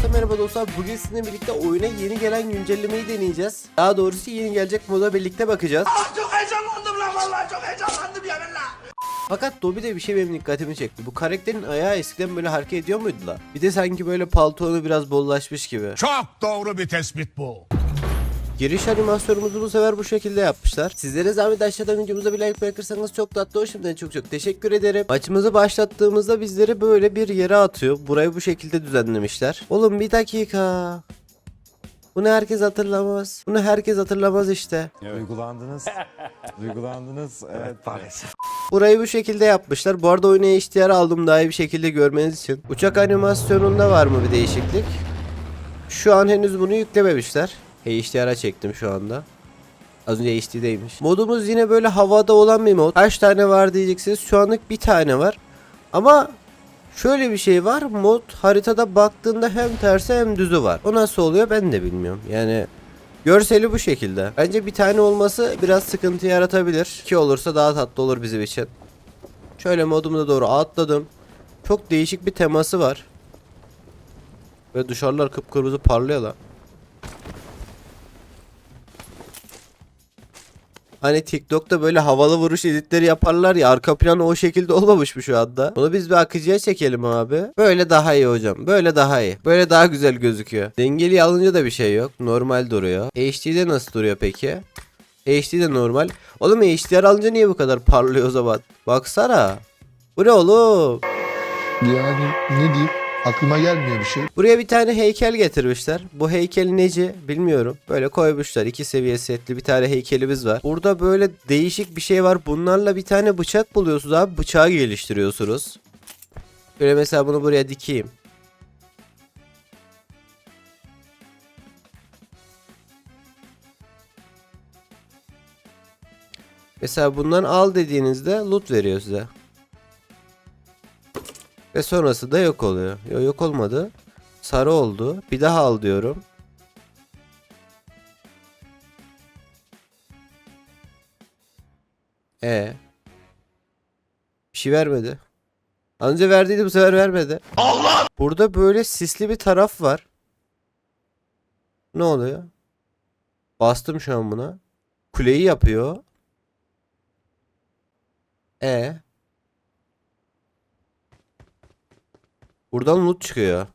Herkese merhaba dostlar. Bugün sizinle birlikte oyuna yeni gelen güncellemeyi deneyeceğiz. Daha doğrusu yeni gelecek moda birlikte bakacağız. Çok heyecanlandım lan vallahi çok heyecanlandım ya ben lan. Fakat Dobby'de bir şey benim dikkatimi çekti. Bu karakterin ayağı eskiden böyle hareket ediyor muydu la? Bir de sanki böyle paltonu biraz bollaşmış gibi. Çok doğru bir tespit bu. Giriş animasyonumuzu bu sefer bu şekilde yapmışlar. Sizlere zahmet aşağıdan videomuza bir like bırakırsanız çok tatlı olur. Şimdiden çok çok teşekkür ederim. Maçımızı başlattığımızda bizleri böyle bir yere atıyor. Burayı bu şekilde düzenlemişler. Oğlum bir dakika. Bunu herkes hatırlamaz. Bunu herkes hatırlamaz işte. Duygulandınız. Duygulandınız. Evet maalesef. Burayı bu şekilde yapmışlar. Bu arada oyunu HDR aldım daha iyi bir şekilde görmeniz için. Uçak animasyonunda var mı bir değişiklik? Şu an henüz bunu yüklememişler. HDR'a çektim şu anda. Az önce HD'deymiş. Modumuz yine böyle havada olan bir mod. Kaç tane var diyeceksiniz. Şu anlık bir tane var. Ama şöyle bir şey var. Mod haritada baktığında hem tersi hem düzü var. O nasıl oluyor ben de bilmiyorum. Yani Görseli bu şekilde. Bence bir tane olması biraz sıkıntı yaratabilir. İki olursa daha tatlı olur bizim için. Şöyle modumuza doğru atladım. Çok değişik bir teması var. Ve dışarılar kıpkırmızı parlıyor lan. Hani TikTok'ta böyle havalı vuruş editleri yaparlar ya arka planı o şekilde olmamış mı şu anda? Bunu biz bir akıcıya çekelim abi. Böyle daha iyi hocam. Böyle daha iyi. Böyle daha güzel gözüküyor. Dengeli alınca da bir şey yok. Normal duruyor. HD'de nasıl duruyor peki? HD de normal. Oğlum HDR alınca niye bu kadar parlıyor o zaman? Baksana. Bu ne oğlum? Yani ne diyeyim? Aklıma gelmiyor bir şey. Buraya bir tane heykel getirmişler. Bu heykel neci bilmiyorum. Böyle koymuşlar. iki seviye setli bir tane heykelimiz var. Burada böyle değişik bir şey var. Bunlarla bir tane bıçak buluyorsunuz abi. Bıçağı geliştiriyorsunuz. Böyle mesela bunu buraya dikeyim. Mesela bundan al dediğinizde loot veriyor size. Ve sonrası da yok oluyor. Yok, yok olmadı. Sarı oldu. Bir daha al diyorum. E. Bir şey vermedi. Az önce verdiydi bu sefer vermedi. Allah! Burada böyle sisli bir taraf var. Ne oluyor? Bastım şu an buna. Kuleyi yapıyor. E. Buradan loot çıkıyor.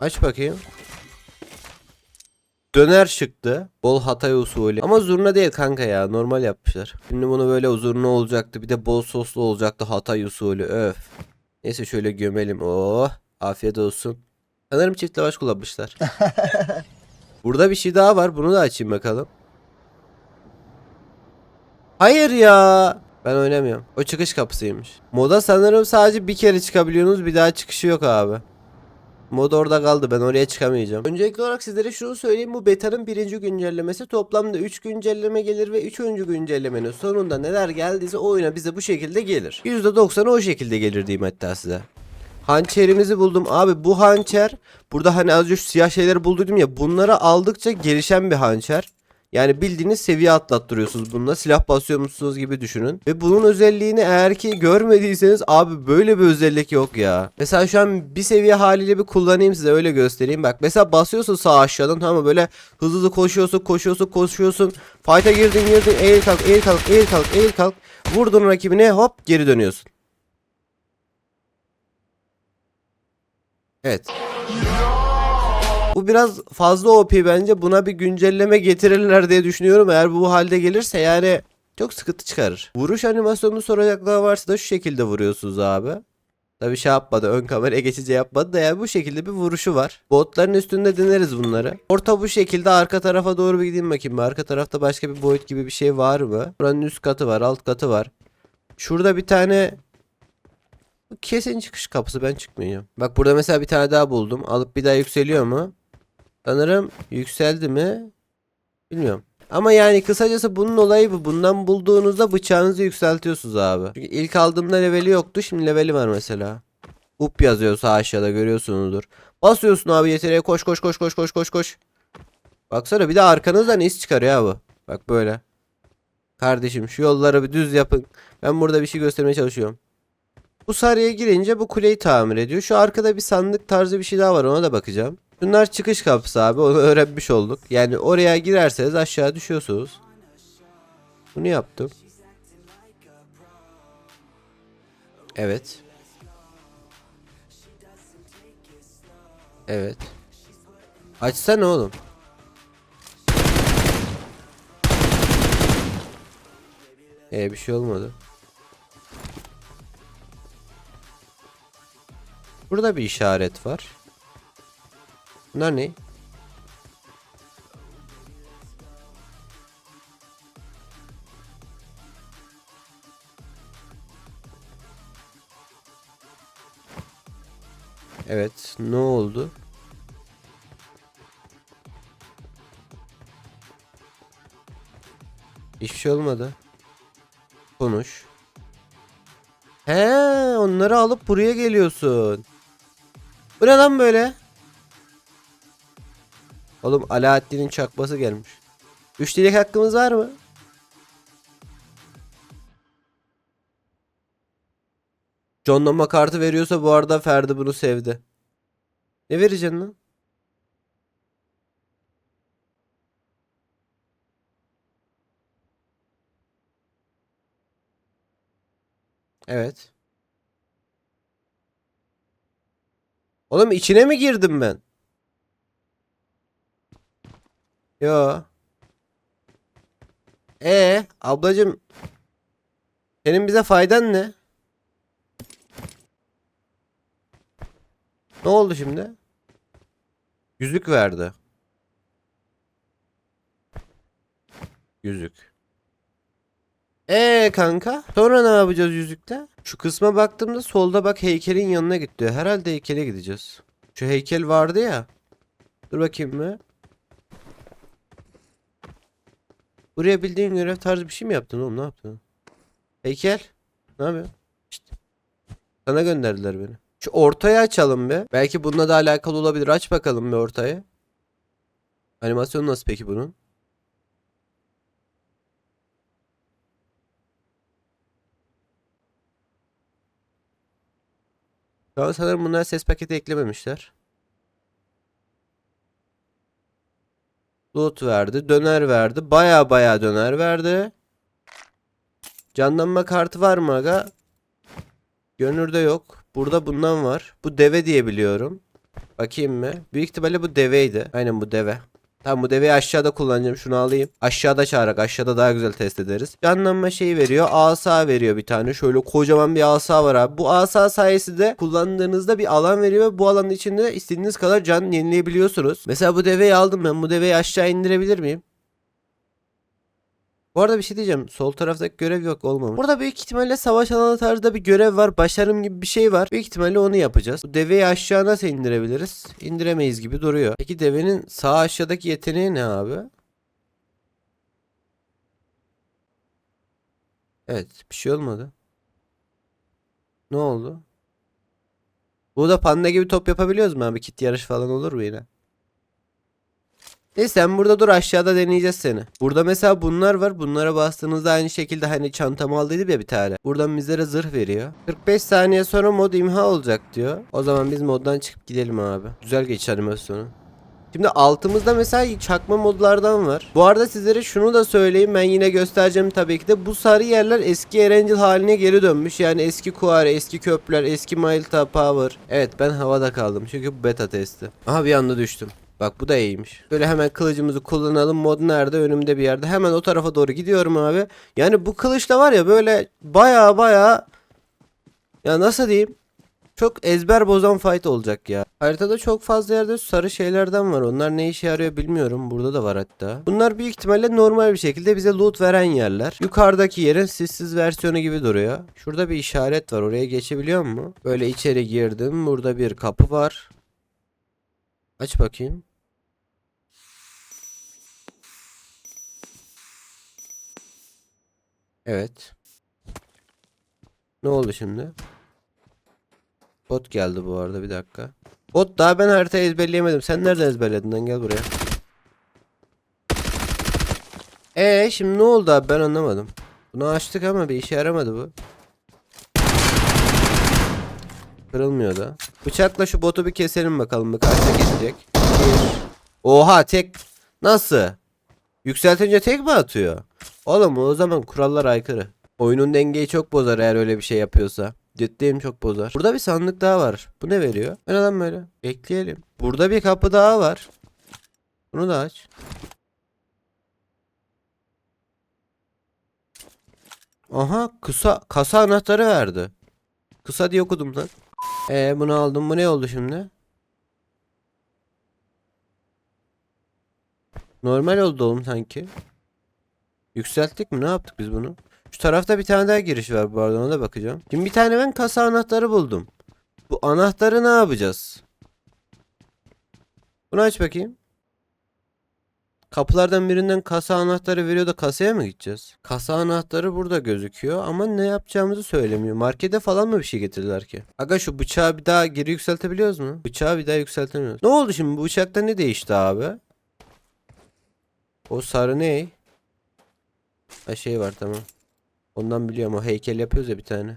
Aç bakayım. Döner çıktı. Bol Hatay usulü. Ama zurna değil kanka ya. Normal yapmışlar. Şimdi bunu böyle zurna olacaktı. Bir de bol soslu olacaktı Hatay usulü. Öf. Neyse şöyle gömelim. Oh. Afiyet olsun. Sanırım çift lavaş kullanmışlar. Burada bir şey daha var. Bunu da açayım bakalım. Hayır ya. Ben oynamıyorum. O çıkış kapısıymış. Moda sanırım sadece bir kere çıkabiliyorsunuz. Bir daha çıkışı yok abi. Mod orada kaldı. Ben oraya çıkamayacağım. Öncelikli olarak sizlere şunu söyleyeyim. Bu betanın birinci güncellemesi. Toplamda 3 güncelleme gelir ve 3. güncellemenin sonunda neler geldiyse oyuna bize bu şekilde gelir. %90'ı o şekilde gelir diyeyim hatta size. Hançerimizi buldum. Abi bu hançer burada hani az önce siyah şeyleri buldum ya bunları aldıkça gelişen bir hançer. Yani bildiğiniz seviye atlattırıyorsunuz bununla. Silah basıyormuşsunuz gibi düşünün. Ve bunun özelliğini eğer ki görmediyseniz abi böyle bir özellik yok ya. Mesela şu an bir seviye haliyle bir kullanayım size öyle göstereyim. Bak mesela basıyorsun sağ aşağıdan tamam mı? Böyle hızlı hızlı koşuyorsun koşuyorsun koşuyorsun. Fight'a girdin girdin eğil kalk eğil kalk eğil kalk eğil kalk. Vurdun rakibine hop geri dönüyorsun. Evet. Bu biraz fazla OP bence. Buna bir güncelleme getirirler diye düşünüyorum. Eğer bu halde gelirse yani çok sıkıntı çıkarır. Vuruş animasyonunu soracaklar varsa da şu şekilde vuruyorsunuz abi. Tabi şey yapmadı. Ön kameraya geçici yapmadı da yani bu şekilde bir vuruşu var. Botların üstünde deneriz bunları. Orta bu şekilde arka tarafa doğru bir gideyim bakayım. Arka tarafta başka bir boyut gibi bir şey var mı? Buranın üst katı var, alt katı var. Şurada bir tane kesin çıkış kapısı ben çıkmayacağım. Bak burada mesela bir tane daha buldum. Alıp bir daha yükseliyor mu? Sanırım yükseldi mi? Bilmiyorum. Ama yani kısacası bunun olayı bu. Bundan bulduğunuzda bıçağınızı yükseltiyorsunuz abi. Çünkü ilk aldığımda leveli yoktu. Şimdi leveli var mesela. Up yazıyor sağ aşağıda görüyorsunuzdur. Basıyorsun abi yeteneğe koş koş koş koş koş koş koş. Baksana bir de arkanızdan is çıkarıyor ya bu. Bak böyle. Kardeşim şu yolları bir düz yapın. Ben burada bir şey göstermeye çalışıyorum. Bu sarıya girince bu kuleyi tamir ediyor. Şu arkada bir sandık tarzı bir şey daha var ona da bakacağım. Bunlar çıkış kapısı abi onu öğrenmiş olduk. Yani oraya girerseniz aşağı düşüyorsunuz. Bunu yaptım. Evet. Evet. Açsana oğlum. Ee bir şey olmadı. Burada bir işaret var. Bunlar ne? Evet, ne oldu? Hiçbir şey olmadı. Konuş. He, onları alıp buraya geliyorsun. Bu ne lan böyle? Oğlum Alaaddin'in çakması gelmiş. Üç dilek hakkımız var mı? John Noma kartı veriyorsa bu arada Ferdi bunu sevdi. Ne vereceksin lan? Evet. Oğlum içine mi girdim ben? Yo. E ablacım senin bize faydan ne? Ne oldu şimdi? Yüzük verdi. Yüzük. Ee kanka sonra ne yapacağız yüzükle? Şu kısma baktığımda solda bak heykelin yanına git diyor. Herhalde heykele gideceğiz. Şu heykel vardı ya. Dur bakayım mı? Buraya bildiğin görev tarzı bir şey mi yaptın oğlum ne yaptın? Heykel. Ne yapıyorsun? İşte. Sana gönderdiler beni. Şu ortayı açalım be. Belki bununla da alakalı olabilir. Aç bakalım bir ortayı. Animasyon nasıl peki bunun? Şu an sanırım bunlar ses paketi eklememişler. Loot verdi. Döner verdi. Baya baya döner verdi. Canlanma kartı var mı aga? Gönülde yok. Burada bundan var. Bu deve diye biliyorum. Bakayım mı? Büyük ihtimalle bu deveydi. Aynen bu deve. Tamam bu deveyi aşağıda kullanacağım. Şunu alayım. Aşağıda çağırarak aşağıda daha güzel test ederiz. Canlanma şeyi veriyor. Asa veriyor bir tane. Şöyle kocaman bir asa var abi. Bu asa sayesinde kullandığınızda bir alan veriyor ve bu alanın içinde istediğiniz kadar can yenileyebiliyorsunuz. Mesela bu deveyi aldım ben. Bu deveyi aşağı indirebilir miyim? Bu arada bir şey diyeceğim. Sol taraftaki görev yok olmamış. Burada büyük ihtimalle savaş alanı tarzda bir görev var. Başarım gibi bir şey var. Büyük ihtimalle onu yapacağız. Bu deveyi aşağı nasıl indirebiliriz? İndiremeyiz gibi duruyor. Peki devenin sağ aşağıdaki yeteneği ne abi? Evet bir şey olmadı. Ne oldu? Bu da panda gibi top yapabiliyoruz mu abi? Kit yarış falan olur mu yine? Neyse sen burada dur aşağıda deneyeceğiz seni. Burada mesela bunlar var. Bunlara bastığınızda aynı şekilde hani çantamı aldıydım ya bir tane. Buradan bizlere zırh veriyor. 45 saniye sonra mod imha olacak diyor. O zaman biz moddan çıkıp gidelim abi. Güzel geç animasyonu. Şimdi altımızda mesela çakma modlardan var. Bu arada sizlere şunu da söyleyeyim ben yine göstereceğim tabii ki de bu sarı yerler eski Erangel haline geri dönmüş. Yani eski Kuare, eski köprüler, eski Milta Power. Evet ben havada kaldım çünkü bu beta testi. Aha bir anda düştüm. Bak bu da iyiymiş. Böyle hemen kılıcımızı kullanalım. Mod nerede? Önümde bir yerde. Hemen o tarafa doğru gidiyorum abi. Yani bu kılıçla var ya böyle baya baya ya nasıl diyeyim? Çok ezber bozan fight olacak ya. Haritada çok fazla yerde sarı şeylerden var. Onlar ne işe yarıyor bilmiyorum. Burada da var hatta. Bunlar büyük ihtimalle normal bir şekilde bize loot veren yerler. Yukarıdaki yerin sessiz versiyonu gibi duruyor. Şurada bir işaret var. Oraya geçebiliyor mu? Böyle içeri girdim. Burada bir kapı var. Aç bakayım. Evet. Ne oldu şimdi? Bot geldi bu arada bir dakika. Bot daha ben harita ezberleyemedim. Sen nereden ezberledin lan gel buraya. Ee şimdi ne oldu abi ben anlamadım. Bunu açtık ama bir işe yaramadı bu. Kırılmıyor da. Bıçakla şu botu bir keselim bakalım bu kaçta geçecek. Bir. Oha tek. Nasıl? Yükseltince tek mi atıyor? Oğlum o zaman kurallar aykırı. Oyunun dengeyi çok bozar eğer öyle bir şey yapıyorsa. Ciddiyim çok bozar. Burada bir sandık daha var. Bu ne veriyor? Bu neden böyle? Bekleyelim. Burada bir kapı daha var. Bunu da aç. Aha kısa kasa anahtarı verdi. Kısa diye okudum lan. Ee bunu aldım. Bu ne oldu şimdi? Normal oldu oğlum sanki. Yükselttik mi? Ne yaptık biz bunu? Şu tarafta bir tane daha giriş var bu arada ona da bakacağım. Şimdi bir tane ben kasa anahtarı buldum. Bu anahtarı ne yapacağız? Bunu aç bakayım. Kapılardan birinden kasa anahtarı veriyor da kasaya mı gideceğiz? Kasa anahtarı burada gözüküyor ama ne yapacağımızı söylemiyor. Markete falan mı bir şey getirdiler ki? Aga şu bıçağı bir daha geri yükseltebiliyoruz mu? Bıçağı bir daha yükseltemiyoruz. Ne oldu şimdi bu bıçakta ne değişti abi? O sarı ne? Ha şey var tamam. Ondan biliyorum o heykel yapıyoruz ya bir tane.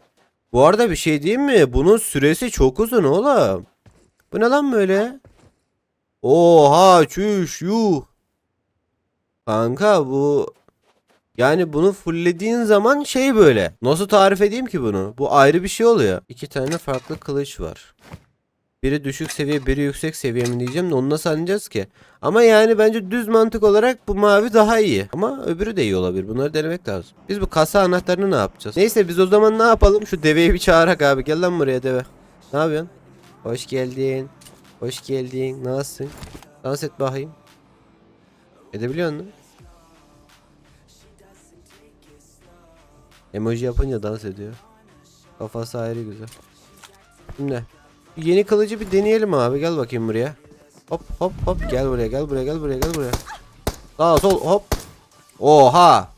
Bu arada bir şey diyeyim mi? Bunun süresi çok uzun oğlum. Bu ne lan böyle? Oha çüş yuh. Kanka bu yani bunu fulllediğin zaman şey böyle. Nasıl tarif edeyim ki bunu? Bu ayrı bir şey oluyor. İki tane farklı kılıç var. Biri düşük seviye, biri yüksek seviye mi diyeceğim de onu nasıl anlayacağız ki? Ama yani bence düz mantık olarak bu mavi daha iyi. Ama öbürü de iyi olabilir. Bunları denemek lazım. Biz bu kasa anahtarını ne yapacağız? Neyse biz o zaman ne yapalım? Şu deveyi bir çağırak abi. Gel lan buraya deve. Ne yapıyorsun? Hoş geldin. Hoş geldin. Nasılsın? Dans et bakayım. Edebiliyor musun? Emoji yapınca dans ediyor. Kafası ayrı güzel. Şimdi yeni kılıcı bir deneyelim abi. Gel bakayım buraya. Hop hop hop gel buraya gel buraya gel buraya gel buraya. Sağ sol hop. Oha.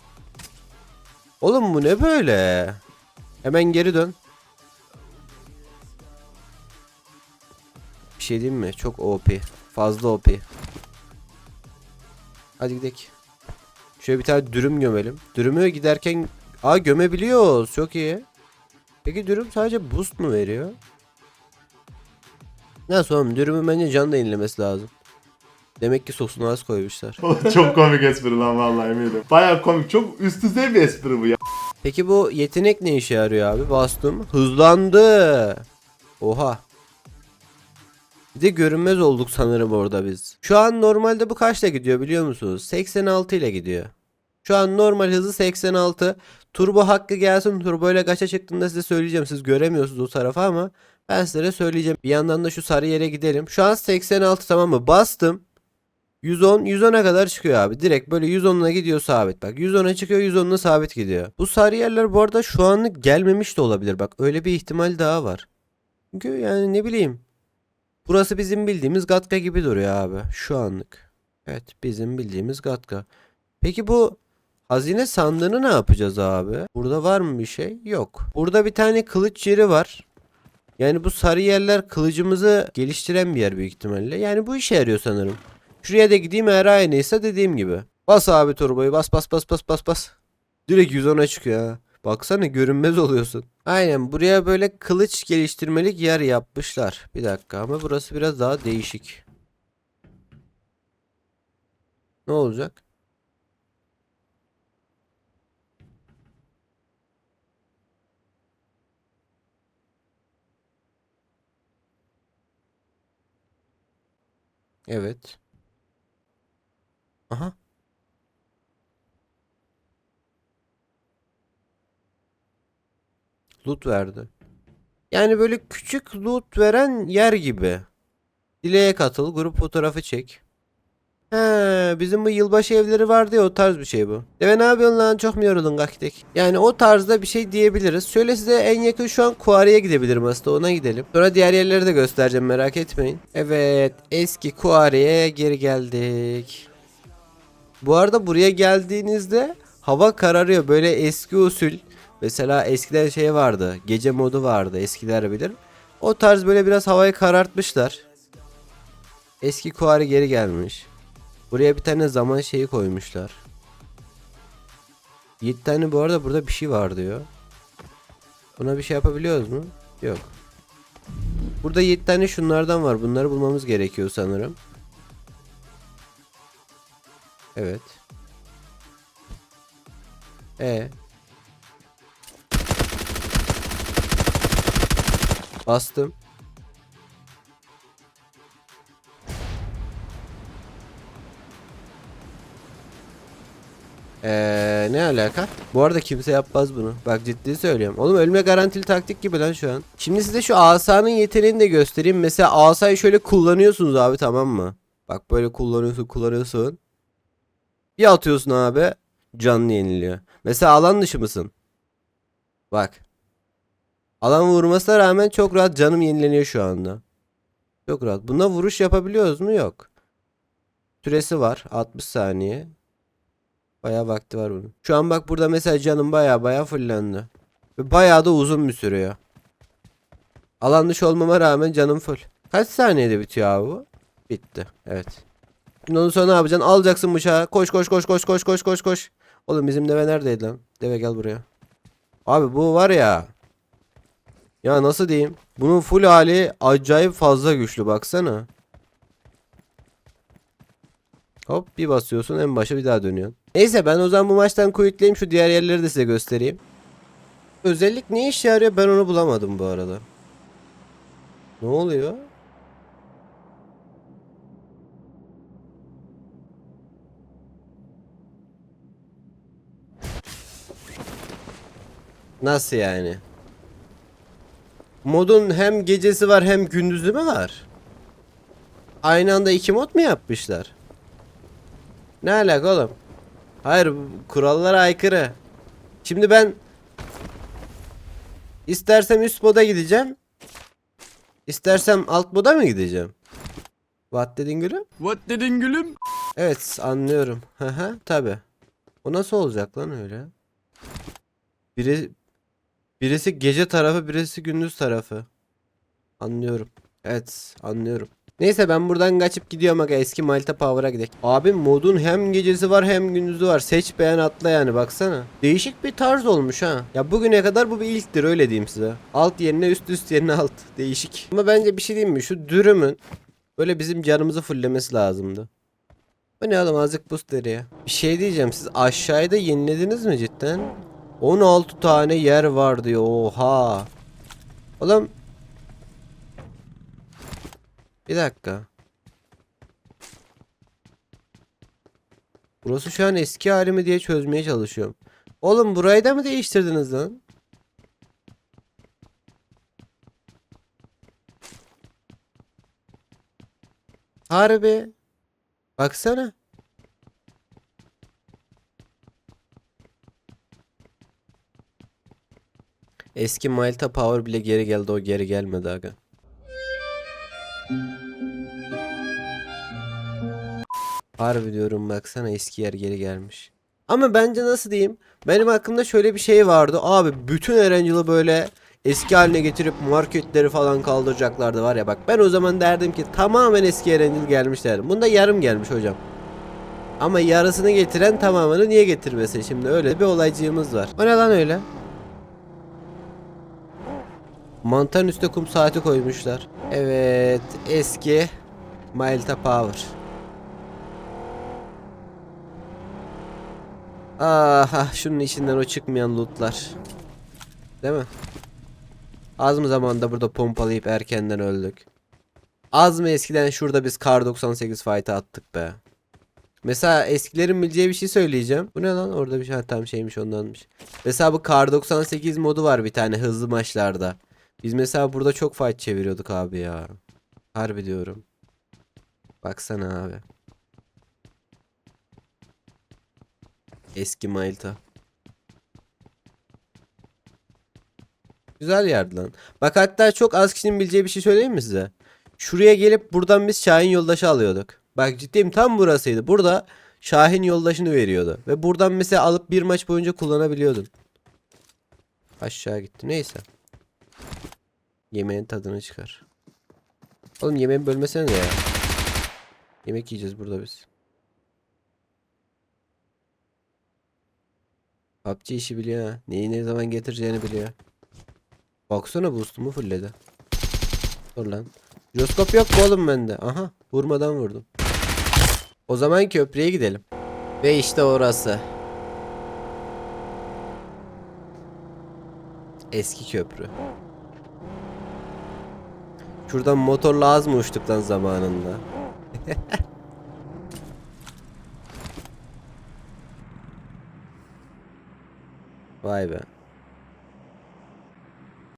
Oğlum bu ne böyle? Hemen geri dön. Bir şey diyeyim mi? Çok OP. Fazla OP. Hadi gidelim. Şöyle bir tane dürüm gömelim. Dürümü giderken Aa gömebiliyoruz. Çok iyi. Peki dürüm sadece boost mu veriyor? Nasıl oğlum? Dürümün bence can da yenilemesi lazım. Demek ki sosunu az koymuşlar. çok komik espri lan vallahi eminim. Baya komik. Çok üst düzey bir espri bu ya. Peki bu yetenek ne işe yarıyor abi? Bastım. Hızlandı. Oha. Bir de görünmez olduk sanırım orada biz. Şu an normalde bu kaçla gidiyor biliyor musunuz? 86 ile gidiyor. Şu an normal hızı 86. Turbo hakkı gelsin. Turbo ile kaça çıktığında size söyleyeceğim. Siz göremiyorsunuz o tarafa ama ben size söyleyeceğim. Bir yandan da şu sarı yere gidelim. Şu an 86 tamam mı? Bastım. 110 110'a kadar çıkıyor abi. Direkt böyle 110'a gidiyor sabit. Bak 110'a çıkıyor 110'a sabit gidiyor. Bu sarı yerler bu arada şu anlık gelmemiş de olabilir. Bak öyle bir ihtimal daha var. Çünkü yani ne bileyim. Burası bizim bildiğimiz Gatka gibi duruyor abi. Şu anlık. Evet bizim bildiğimiz Gatka. Peki bu hazine sandığını ne yapacağız abi? Burada var mı bir şey? Yok. Burada bir tane kılıç yeri var. Yani bu sarı yerler kılıcımızı geliştiren bir yer büyük ihtimalle. Yani bu işe yarıyor sanırım. Şuraya da gideyim eğer aynıysa dediğim gibi. Bas abi turboyu bas bas bas bas bas bas. Direkt 110'a çıkıyor ha. Baksana görünmez oluyorsun. Aynen buraya böyle kılıç geliştirmelik yer yapmışlar. Bir dakika ama burası biraz daha değişik. Ne olacak? Evet. Aha. Loot verdi. Yani böyle küçük loot veren yer gibi. Dileğe katıl, grup fotoğrafı çek. He, bizim bu yılbaşı evleri vardı ya o tarz bir şey bu. Deve ne yapıyorsun lan çok mu yoruldun kaktek? Yani o tarzda bir şey diyebiliriz. Şöyle size en yakın şu an Kuari'ye gidebilirim aslında ona gidelim. Sonra diğer yerleri de göstereceğim merak etmeyin. Evet eski Kuari'ye geri geldik. Bu arada buraya geldiğinizde hava kararıyor. Böyle eski usul. Mesela eskiden şey vardı. Gece modu vardı. Eskiler bilir. O tarz böyle biraz havayı karartmışlar. Eski kuarı geri gelmiş. Buraya bir tane zaman şeyi koymuşlar. 7 tane bu arada burada bir şey var diyor. Buna bir şey yapabiliyoruz mu? Yok. Burada 7 tane şunlardan var. Bunları bulmamız gerekiyor sanırım. Evet. E. Bastım. Eee ne alaka? Bu arada kimse yapmaz bunu. Bak ciddi söylüyorum. Oğlum ölme garantili taktik gibi lan şu an. Şimdi size şu asanın yeteneğini de göstereyim. Mesela asayı şöyle kullanıyorsunuz abi tamam mı? Bak böyle kullanıyorsun kullanıyorsun. Bir atıyorsun abi. Canlı yeniliyor. Mesela alan dışı mısın? Bak. Alan vurmasına rağmen çok rahat canım yenileniyor şu anda. Çok rahat. Buna vuruş yapabiliyoruz mu? Yok. Süresi var. 60 saniye. Bayağı vakti var bunun. Şu an bak burada mesela canım bayağı bayağı fullendi. Ve bayağı da uzun bir sürüyor. Alan dışı olmama rağmen canım full. Kaç saniyede bitiyor abi bu? Bitti. Evet. Şimdi ondan sonra ne yapacaksın? Alacaksın bıçağı. Koş koş koş koş koş koş koş koş. Oğlum bizim deve neredeydi lan? Deve gel buraya. Abi bu var ya. Ya nasıl diyeyim? Bunun full hali acayip fazla güçlü baksana. Hop bir basıyorsun en başa bir daha dönüyorsun. Neyse ben o zaman bu maçtan quickleyeyim şu diğer yerleri de size göstereyim. Özellik ne işe yarıyor ben onu bulamadım bu arada. Ne oluyor? Nasıl yani? Modun hem gecesi var hem gündüzü mü var? Aynı anda iki mod mu yapmışlar? Ne alaka oğlum? Hayır bu kurallara aykırı. Şimdi ben istersem üst moda gideceğim. İstersem alt moda mı gideceğim? What dedin gülüm? What dedin gülüm? Evet anlıyorum. Hı tabi. O nasıl olacak lan öyle? Biri birisi gece tarafı birisi gündüz tarafı. Anlıyorum. Evet anlıyorum. Neyse ben buradan kaçıp gidiyorum aga eski Malta Power'a gidelim. Abi modun hem gecesi var hem gündüzü var. Seç beğen atla yani baksana. Değişik bir tarz olmuş ha. Ya bugüne kadar bu bir ilktir öyle diyeyim size. Alt yerine üst üst yerine alt. Değişik. Ama bence bir şey diyeyim mi? Şu dürümün böyle bizim canımızı fullemesi lazımdı. Bu ne oğlum azıcık boost ya. Bir şey diyeceğim siz aşağıda yenilediniz mi cidden? 16 tane yer var diyor oha. Oğlum. Bir dakika. Burası şu an eski hali mi diye çözmeye çalışıyorum. Oğlum burayı da mı değiştirdiniz lan? Harbi. Baksana. Eski Malta Power bile geri geldi o geri gelmedi aga. Harbi diyorum baksana eski yer geri gelmiş. Ama bence nasıl diyeyim? Benim aklımda şöyle bir şey vardı. Abi bütün Erangel'ı böyle eski haline getirip marketleri falan kaldıracaklardı var ya bak ben o zaman derdim ki tamamen eski Erangel gelmiş derdim. Bunda yarım gelmiş hocam. Ama yarısını getiren tamamını niye getirmesin şimdi öyle bir olaycığımız var. O ne lan öyle? Mantarın üstüne kum saati koymuşlar. Evet eski Malta Power. Aha şunun içinden o çıkmayan lootlar. Değil mi? Az mı zamanda burada pompalayıp erkenden öldük. Az mı eskiden şurada biz Kar 98 fight'a attık be. Mesela eskilerin bileceği bir şey söyleyeceğim. Bu ne lan? Orada bir şey tam şeymiş ondanmış. Mesela bu Kar 98 modu var bir tane hızlı maçlarda. Biz mesela burada çok fight çeviriyorduk abi ya. Harbi diyorum. Baksana abi. Eski Malta. Güzel yerdi lan. Bak hatta çok az kişinin bileceği bir şey söyleyeyim mi size? Şuraya gelip buradan biz Şahin yoldaşı alıyorduk. Bak ciddiyim tam burasıydı. Burada Şahin yoldaşını veriyordu. Ve buradan mesela alıp bir maç boyunca kullanabiliyordun. Aşağı gitti. Neyse. Yemeğin tadını çıkar. Oğlum yemeği bölmesene ya. Yemek yiyeceğiz burada biz. PUBG işi biliyor ha. Neyi ne zaman getireceğini biliyor. Baksana boost'umu fullledi. Dur lan. Jiroskop yok mu oğlum bende? Aha vurmadan vurdum. O zaman köprüye gidelim. Ve işte orası. Eski köprü. Şuradan motorla az mı uçtuk lan zamanında? Vay be.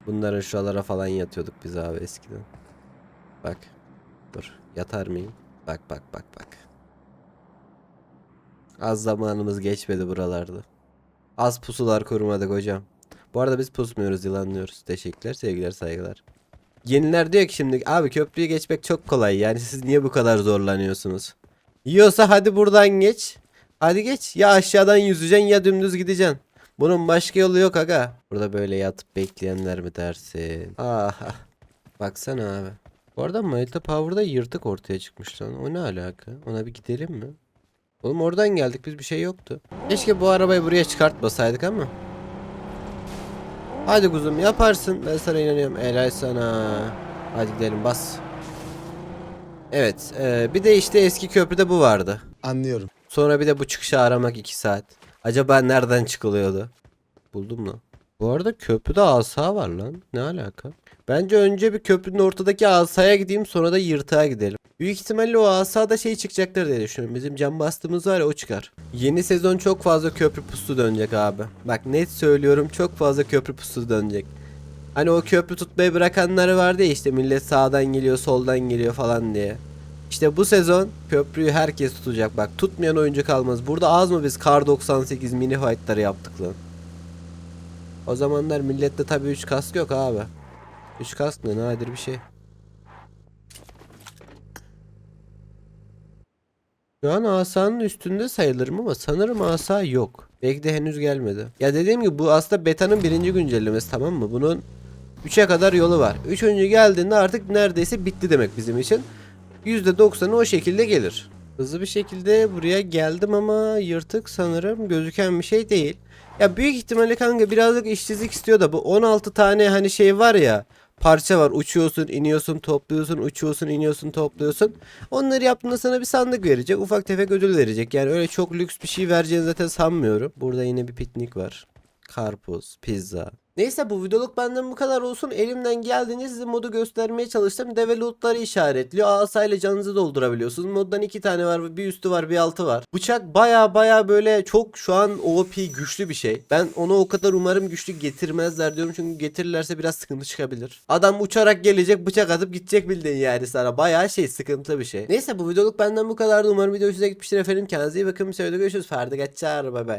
Bunların şuralara falan yatıyorduk biz abi eskiden. Bak. Dur. Yatar mıyım? Bak bak bak bak. Az zamanımız geçmedi buralarda. Az pusular kurmadık hocam. Bu arada biz pusmuyoruz yılanlıyoruz. Teşekkürler sevgiler saygılar. Yeniler diyor ki şimdi abi köprüyü geçmek çok kolay yani siz niye bu kadar zorlanıyorsunuz? Yiyorsa hadi buradan geç. Hadi geç ya aşağıdan yüzeceksin ya dümdüz gideceksin. Bunun başka yolu yok aga. Burada böyle yatıp bekleyenler mi dersin? Aha. Baksana abi. Bu arada Malta Power'da yırtık ortaya çıkmış lan. O ne alaka? Ona bir gidelim mi? Oğlum oradan geldik biz bir şey yoktu. Keşke bu arabayı buraya çıkartmasaydık ama. Hadi kuzum yaparsın. Ben sana inanıyorum. Helal sana. Hadi gidelim bas. Evet. e, bir de işte eski köprüde bu vardı. Anlıyorum. Sonra bir de bu çıkışı aramak 2 saat. Acaba nereden çıkılıyordu? Buldum lan. Bu arada köprüde asa var lan. Ne alaka? Bence önce bir köprünün ortadaki asaya gideyim sonra da yırtığa gidelim. Büyük ihtimalle o asada şey çıkacaktır diye düşünüyorum. Bizim cam bastığımız var ya o çıkar. Yeni sezon çok fazla köprü pusu dönecek abi. Bak net söylüyorum çok fazla köprü pusu dönecek. Hani o köprü tutmayı bırakanları vardı ya işte millet sağdan geliyor soldan geliyor falan diye. İşte bu sezon köprüyü herkes tutacak. Bak tutmayan oyuncu kalmaz. Burada az mı biz Kar 98 mini fight'ları yaptık lan. O zamanlar millette tabii 3 kask yok abi. 3 kask ne nadir bir şey. Şu an asanın üstünde sayılırım ama sanırım asa yok. Belki de henüz gelmedi. Ya dediğim gibi bu aslında betanın birinci güncellemesi tamam mı? Bunun 3'e kadar yolu var. Üçüncü geldiğinde artık neredeyse bitti demek bizim için. %90'ı o şekilde gelir. Hızlı bir şekilde buraya geldim ama yırtık sanırım gözüken bir şey değil. Ya büyük ihtimalle kanka birazcık işsizlik istiyor da bu 16 tane hani şey var ya parça var uçuyorsun iniyorsun topluyorsun uçuyorsun iniyorsun topluyorsun. Onları yaptığında sana bir sandık verecek ufak tefek ödül verecek. Yani öyle çok lüks bir şey vereceğini zaten sanmıyorum. Burada yine bir piknik var. Karpuz, pizza. Neyse bu videoluk benden bu kadar olsun. Elimden geldiğince size modu göstermeye çalıştım. Deve lootları işaretliyor. Asayla canınızı doldurabiliyorsunuz. Moddan iki tane var. Bir üstü var bir altı var. Bıçak baya baya böyle çok şu an OP güçlü bir şey. Ben onu o kadar umarım güçlü getirmezler diyorum. Çünkü getirirlerse biraz sıkıntı çıkabilir. Adam uçarak gelecek bıçak atıp gidecek bildiğin yani sana. Baya şey sıkıntılı bir şey. Neyse bu videoluk benden bu kadardı. Umarım video hoşunuza gitmiştir efendim. Kendinize iyi bakın. Bir görüşürüz. Ferdi Geçer. Bay bay.